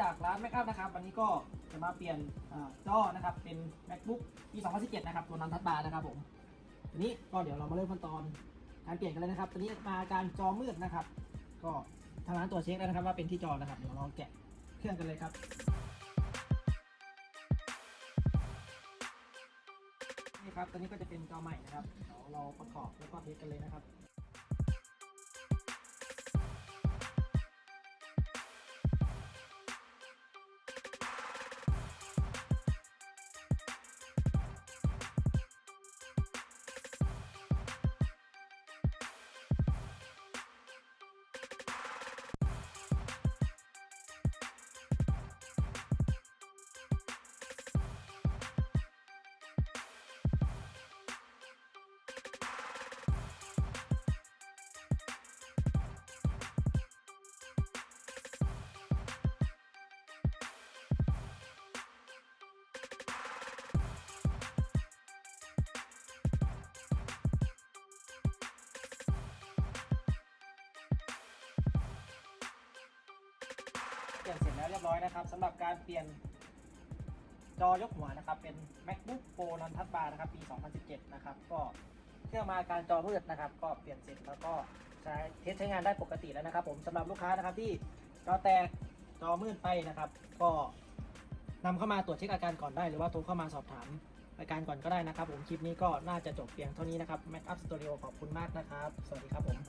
จากร้าน Make Up นะครับวันนี้ก็จะมาเปลี่ยนจอนะครับเป็น MacBook ปี 2017 นะครับตัวนั้นทัดบาร์นะครับผมทีนี้ก็เดี๋ยวเรามาเริ่มขั้นตอนการเปลี่ยนกันเลยนะครับตอนนี้มาการจอมืดนะครับ ก็ทางร้านตัวจเช็คแล้วนะครับว่าเป็นที่จอนะครับเดี๋ยวเราแกะเครื่องกันเลยครับนี่ครับตัวนี้ก็จะเป็นจอใหม่นะครับเดี๋ยวเราประกอบแล้วก็เทสกันเลยนะครับ ลี่ยนเสร็จแล้วเรียบร้อยนะครับสำหรับการเปลี่ยนจอยกหัวนะครับ เป็น MacBook Pro นันทัดบาร์นะครับ ปี 2017 นะครับ ก็เครื่องมาการจอมืดนะครับ ก็เปลี่ยนเสร็จแล้วก็ใช้เทสใช้งานได้ปกติแล้วนะครับ ผมสำหรับลูกค้านะครับที่จอแตกจอมืดไปนะครับ ก็นำเข้ามาตรวจเช็คอาการก่อนได้หรือว่าโทรเข้ามาสอบถามอาการก่อนก็ได้นะครับ ผมคลิปนี้ก็น่าจะจบเพียงเท่านี้นะครับ Mac Up Studio ขอบคุณมากนะครับ สวัสดีครับผม